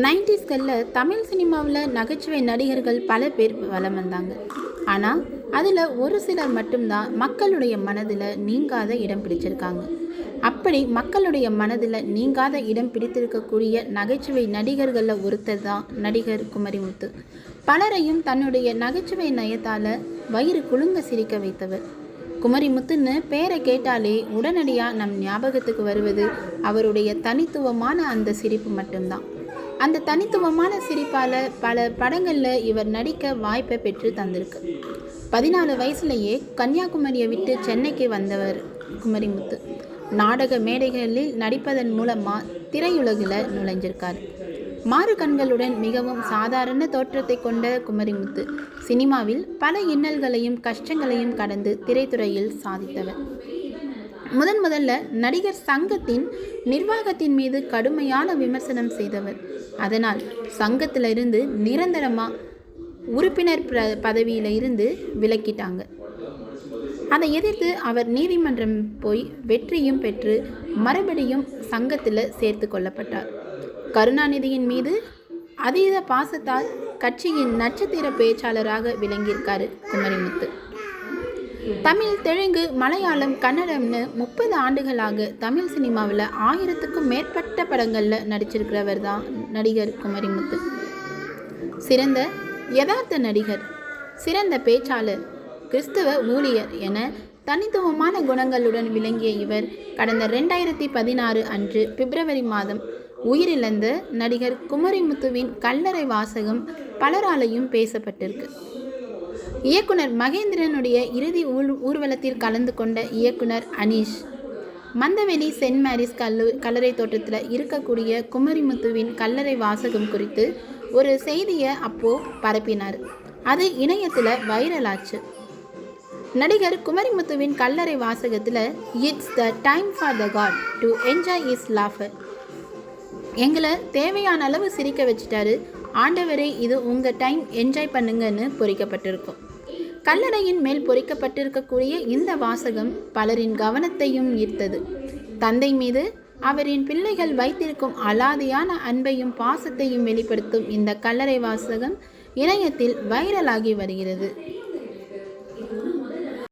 நைன்டிஸ்களில் தமிழ் சினிமாவில் நகைச்சுவை நடிகர்கள் பல பேர் வலம் வந்தாங்க. ஆனால் அதில் ஒரு சிலர் மட்டும்தான் மக்களுடைய மனதில் நீங்காத இடம் பிடிச்சிருக்காங்க. அப்படி மக்களுடைய மனதில் நீங்காத இடம் பிடித்திருக்கக்கூடிய நகைச்சுவை நடிகர்களில் ஒருத்தர் தான் நடிகர் குமரிமுத்து. பலரையும் தன்னுடைய நகைச்சுவை நயத்தால் வயிறு குலுங்க சிரிக்க வைத்தவர். குமரிமுத்துன்னு பேரை கேட்டாலே உடனடியாக நம் ஞாபகத்துக்கு வருவது அவருடைய தனித்துவமான அந்த சிரிப்பு மட்டும்தான். அந்த தனித்துவமான சிரிப்பால் பல படங்களில் இவர் நடிக்க வாய்ப்பை பெற்று தந்திருக்கு. பதினாலு வயசுலேயே கன்னியாகுமரியை விட்டு சென்னைக்கு வந்தவர் குமரிமுத்து. நாடக மேடைகளில் நடிப்பதன் மூலமாக திரையுலகில் நுழைஞ்சிருக்கார். மாறு கண்களுடன் மிகவும் சாதாரண தோற்றத்தை கொண்ட குமரிமுத்து. சினிமாவில் பல இன்னல்களையும் கஷ்டங்களையும் கடந்து திரைத்துறையில் சாதித்தவர். முதன் முதல்ல நடிகர் சங்கத்தின் நிர்வாகத்தின் மீது கடுமையான விமர்சனம் செய்தவர். அதனால் சங்கத்திலிருந்து நிரந்தரமாக உறுப்பினர் ப பதவியில் இருந்து விலக்கிட்டாங்க அதை எதிர்த்து அவர் நீதிமன்றம் போய் வெற்றியும் பெற்று மறுபடியும் சங்கத்தில் சேர்த்து கொள்ளப்பட்டார். கருணாநிதியின் மீது அதீத பாசத்தால் கட்சியின் நட்சத்திர பேச்சாளராக விளங்கியிருக்காரு குமரிமுத்து. தமிழ் தெலுங்கு மலையாளம் கன்னடம்னு முப்பது ஆண்டுகளாக தமிழ் சினிமாவில் ஆயிரத்துக்கும் மேற்பட்ட படங்களில் நடிச்சிருக்கிறவர் தான் நடிகர் குமரிமுத்து. சிறந்த யதார்த்த நடிகர் சிறந்த பேச்சாளர் கிறிஸ்தவ ஊழியர் என தனித்துவமான குணங்களுடன் விளங்கிய இவர் கடந்த ரெண்டாயிரத்தி பதினாறு அன்று பிப்ரவரி மாதம் உயிரிழந்த நடிகர் குமரிமுத்துவின் கல்லறை வாசகம் பலராலையும் பேசப்பட்டிருக்கு. இயக்குனர் மகேந்திரனுடைய இறுதி ஊர் ஊர்வலத்தில் கலந்து கொண்ட இயக்குனர் அனீஷ். மந்தவெளி சென்ட் மேரிஸ் கல்லு கல்லறை தோட்டத்தில் இருக்கக்கூடிய குமரிமுத்துவின் கல்லறை வாசகம் குறித்து ஒரு செய்தியை அப்போது பரப்பினார். அது இணையத்தில் வைரலாச்சு. நடிகர் குமரிமுத்துவின் கல்லறை வாசகத்தில் it's the time for the god to enjoy is laughter எங்களை தேவையான அளவு சிரிக்க வச்சுட்டாரு. ஆண்டவரே இது உங்கள் டைம் என்ஜாய் பண்ணுங்கன்னு பொறிக்கப்பட்டிருக்கும். கல்லறையின் மேல் பொறிக்கப்பட்டிருக்கக்கூடிய இந்த வாசகம் பலரின் கவனத்தையும் ஈர்த்தது. தந்தை மீது அவரின் பிள்ளைகள் வைத்திருக்கும் அலாதியான அன்பையும் பாசத்தையும் வெளிப்படுத்தும் இந்த கல்லறை வாசகம் இணையத்தில் வைரலாகி வருகிறது.